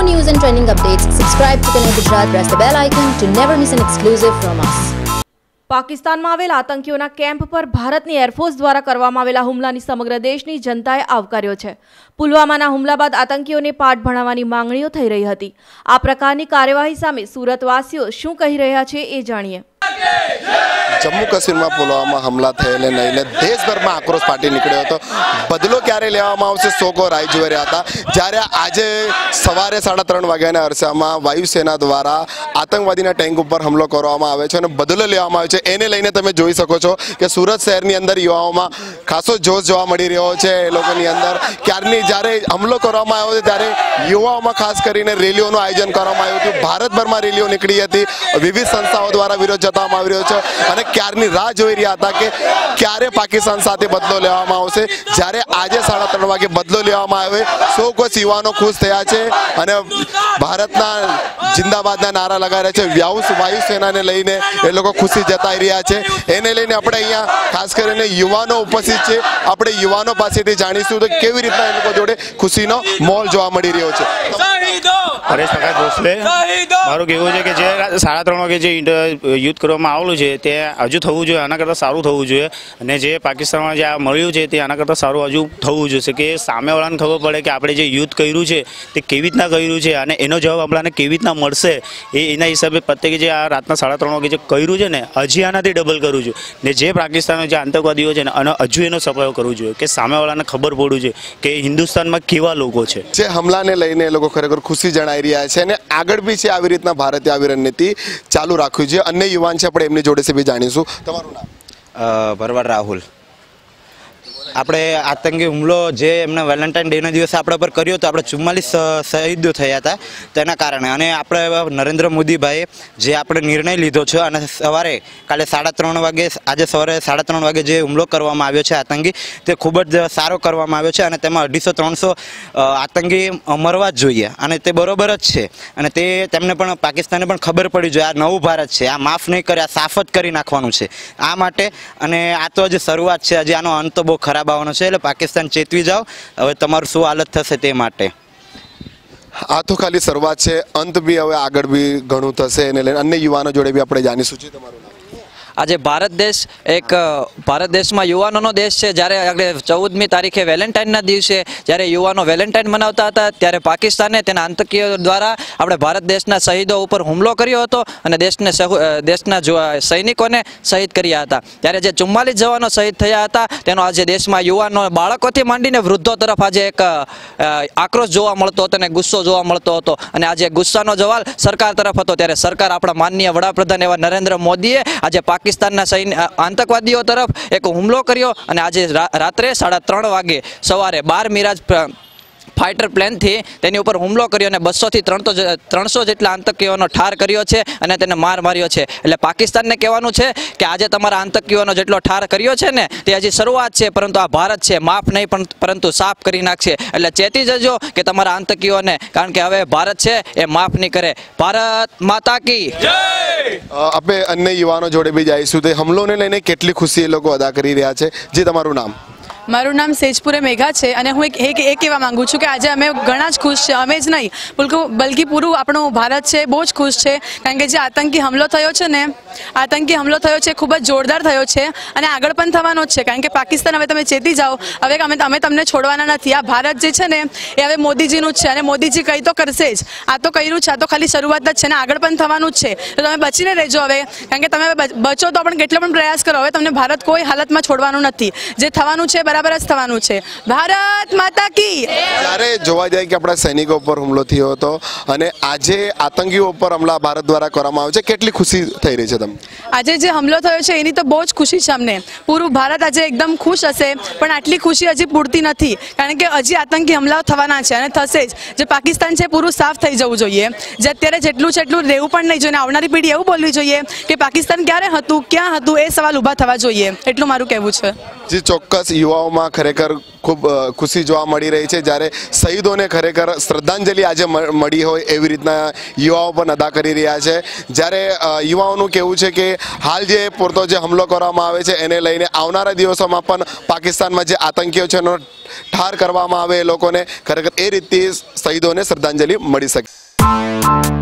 more news and trending updates, subscribe to Connect Gujarat, press the bell icon to never miss an exclusive from us. પાકિસ્તાનમાં આવેલ આતંકીઓના camp પર ભારતની air force દ્વારા કરવામાં આવેલા હુમલાની સમગ્ર દેશની જનતાએ આવકાર્યો છે. પુલવામાના હુમલા બાદ આતંકીઓને પાઠ ભણાવવાની માંગણીઓ થઈ રહી હતી. આ પ્રકારની કાર્યવાહી સામે સુરતવાસીઓ શું કહી રહ્યા છે એ જાણીએ. જમ્મુ કાશ્મીરમાં પુલવામા હમલા થયેલે લઈને દેશભરમાં આક્રોશ ફાટી નીકળ્યો હતો. બદલો ક્યારે લેવામાં આવશે સોકો રાહ જોઈ રહ્યા હતા. જ્યારે આજે સવારે સાડા ત્રણ વાગ્યાના અરસામાં વાયુસેના દ્વારા આતંકવાદીના ટેન્ક ઉપર હુમલો કરવામાં આવે છે અને બદલો લેવામાં આવે છે. એને લઈને તમે જોઈ શકો છો કે સુરત શહેરની અંદર યુવાઓમાં ખાસો જોશ જોવા મળી રહ્યો છે. એ લોકોની અંદર ક્યારની જ્યારે હમલો કરવામાં આવ્યો છે ત્યારે યુવાઓમાં ખાસ કરીને રેલીઓનું આયોજન કરવામાં આવ્યું હતું. ભારતભરમાં રેલીઓ નીકળી હતી. વિવિધ સંસ્થાઓ દ્વારા વિરોધ જતાવવામાં આવી રહ્યો છે અને ક્યારની રાહ જોઈ રહ્યા હતા કે ક્યારે પાકિસ્તાન સાથે બદલો લેવામાં આવશે? જ્યારે આજે સાડા ત્રણ વાગે બદલો લેવામાં આવે, સૌ કોઈ યુવાનો ખુશ થયા છે અને ભારતના જિંદાબાદના નારા લગાવી રહ્યા છે. વ્યાઉસ વાયુસેનાને લઈને એ લોકો ખુશી જતાઈ રહ્યા છે. એને લઈને આપણે અહીંયા ખાસ કરીને યુવાનો ઉપસ્થિત છે. આપણે યુવાનો પાસેથી જાણીશું તો કેવી રીતના એ લોકો જોડે ખુશીનો મોલ જોવા મળી રહ્યો છે. પરેશ ભોસલે મારું કહેવું છે કે જે સાડા ત્રણ વાગે જે યુદ્ધ કરવામાં આવેલું છે તે હજુ થવું જોઈએ આના કરતાં સારું થવું જોઈએ. અને જે પાકિસ્તાનમાં જે આ મળ્યું છે તે આના કરતાં સારું હજુ થવું જોઈએ કે સામેવાળાને ખબર પડે કે આપણે જે યુદ્ધ કર્યું છે તે કેવી રીતના કર્યું છે અને એનો જવાબ આપણાને કેવી રીતના મળશે એ એના હિસાબે પ્રત્યેકે જે આ રાતના સાડા ત્રણ વાગે જે કર્યું છે ને હજી આનાથી ડબલ કરવું જોઈએ. ને જે પાકિસ્તાનના જે આતંકવાદીઓ છે ને અને હજુ એનો સફાયો કરવો જોઈએ. કે સામેવાળાને ખબર પડવું જોઈએ કે હિન્દુસ્તાનમાં કેવા લોકો છે. જે હમલાને લઈને એ લોકો ખરેખર ખુશી જણાવી રહ્યા છે અને આગળ બી છે આવી રીતના ભારતે આવી રણનીતિ ચાલુ રાખવી છે. અન્ય યુવાન છે, આપણે એમની જોડે બી જાણીશું. તમારું નામ? ભરવાડ રાહુલ. આપણે આતંકી હુમલો જે એમને વેલેન્ટાઇન ડેના દિવસે આપણા પર કર્યો હતો આપણે ચુમ્માલીસ શહીદો થયા હતા તેના કારણે. અને આપણે નરેન્દ્ર મોદીભાઈએ જે આપણે નિર્ણય લીધો છે અને સવારે કાલે સાડા ત્રણ વાગે, આજે સવારે સાડા ત્રણ વાગે જે હુમલો કરવામાં આવ્યો છે આતંકી, તે ખૂબ જ સારો કરવામાં આવ્યો છે અને તેમાં અઢીસો, ત્રણસો આતંકી મરવા જ જોઈએ. અને તે બરોબર જ છે. અને તે તેમને પણ પાકિસ્તાને પણ ખબર પડી જોઈએ. આ નવું ભારત છે. આ માફ નહીં કરે, આ સાફ જ કરી નાખવાનું છે. આ માટે, અને આ તો જ શરૂઆત છે. હજી આનો અંત બહુ ખરાબ આવવાનો છે, એટલે પાકિસ્તાન ચેતવી જાઓ. હવે તમારું શું હાલત થશે તે માટે? આ તો ખાલી શરૂઆત છે. અંત બી હવે આગળ બી ઘણું થશે. એને લઈને અન્ય યુવાનો જોડે બી આપણે જાણીશું. છે તમારું આજે ભારત દેશ એક ભારત દેશમાં યુવાનોનો દેશ છે. જ્યારે આગળ ચૌદમી તારીખે વેલેન્ટાઇનના દિવસે જ્યારે યુવાનો વેલેન્ટાઇન મનાવતા હતા, ત્યારે પાકિસ્તાને તેના આતંકીઓ દ્વારા આપણે ભારત દેશના શહીદો ઉપર હુમલો કર્યો હતો અને દેશને દેશના સૈનિકોને શહીદ કર્યા હતા. ત્યારે જે ચુમ્માલીસ જવાનો શહીદ થયા હતા, તેનો આજે દેશમાં યુવાનો, બાળકોથી માંડીને વૃદ્ધો તરફ આજે એક આક્રોશ જોવા મળતો હતો અને ગુસ્સો જોવા મળતો હતો. અને આજે ગુસ્સાનો જવાલ સરકાર તરફ હતો. ત્યારે સરકાર આપણા માનનીય વડાપ્રધાન એવા નરેન્દ્ર મોદીએ આજે પાકિસ્તાનના સૈન્ય આતંકવાદીઓ તરફ એક હુમલો કર્યો અને આજે રાત્રે સાડા ત્રણ વાગે સવારે બાર મિરાજ ફાઇટર પ્લેનથી તેની ઉપર હુમલો કર્યો અને બસોથી ત્રણસો ત્રણસો જેટલા આતંકીઓનો ઠાર કર્યો છે અને તેને માર માર્યો છે. એટલે પાકિસ્તાનને કહેવાનું છે કે આજે તમારા આતંકીઓનો જેટલો ઠાર કર્યો છે ને તે હજી શરૂઆત છે, પરંતુ આ ભારત છે, માફ નહીં પણ, પરંતુ સાફ કરી નાખશે. એટલે ચેતી જજો કે તમારા આતંકીઓને, કારણ કે હવે ભારત છે, એ માફ નહીં કરે. ભારત માતા કી આપણે અન્ય યુવાનો જોડે બી જઈશું તે હમલોને લઈને કેટલી ખુશી એ લોકો અદા કરી રહ્યા છે. જે તમારું નામ? મારું નામ સેજપુરે મેઘા છે અને હું એક એ કહેવા માંગુ છું કે આજે અમે ઘણા જ ખુશ છે અમે જ નહીં, બલકી પૂરું આપણું ભારત છે બહુ જ ખુશ છે. કારણ કે જે આતંકી હમલો થયો છે ને, આતંકી હમલો થયો છે, ખૂબ જ જોરદાર થયો છે અને આગળ પણ થવાનો જ છે. કારણ કે પાકિસ્તાન હવે તમે ચેતી જાઓ, હવે અમે અમે તમને છોડવાના નથી. આ ભારત જે છે ને, એ હવે મોદીજીનું જ છે અને મોદીજી કંઈ તો કરશે જ. આ તો કર્યું છે, આ તો ખાલી શરૂઆત જ છે ને આગળ પણ થવાનું જ છે. તો તમે બચીને રહેજો હવે. કારણ કે તમે બચો તો પણ કેટલો પણ પ્રયાસ કરો. હવે તમને ભારત કોઈ હાલતમાં છોડવાનું નથી. જે થવાનું છે બરાબર જ થવાનું છે. ભારત માતા કી. ત્યારે જોવા જાય કે આપણા સૈનિકો ઉપર હુમલો થયો હતો અને આજે આતંકીઓ ઉપર હમલા ભારત દ્વારા કરવામાં આવે છે. કેટલી ખુશી થઈ રહી છે તમને? આજે જે હમલો થયો છે એની તો બહુ જ ખુશી છે અમને. પૂરું ભારત આજે એકદમ ખુશ હશે પણ આટલી ખુશી હજી પૂરતી નથી. કારણ કે હજી આતંકી હમલાઓ થવાના છે અને થશે જ. જે પાકિસ્તાન છે પૂરું સાફ થઈ જવું જોઈએ. જે અત્યારે જેટલું છે એટલું રહેવું પણ નહીં જોઈએ. આવનારી પેઢી એવું બોલવી જોઈએ કે પાકિસ્તાન ક્યારે હતું ક્યાં હતું એ સવાલ ઊભા થવા જોઈએ. એટલું મારું કહેવું છે. જે ચોક્કસ યુવાઓમાં ખરેખર ખૂબ ખુશી જોવા મળી રહી છે. જ્યારે શહીદોને ખરેખર શ્રદ્ધાંજલિ આજે મળી હોય એવી રીતના યુવાઓ પણ અદા કરી રહ્યા છે. જ્યારે યુવાઓનું કહેવું છે કે હાલ જે પૂરતો જે હુમલો કરવામાં આવે છે, એને લઈને આવનારા દિવસોમાં પણ પાકિસ્તાનમાં જે આતંકીઓ છે, એનો ઠાર કરવામાં આવે એ લોકોને ખરેખર એ રીતથી શહીદોને શ્રદ્ધાંજલિ મળી શકે.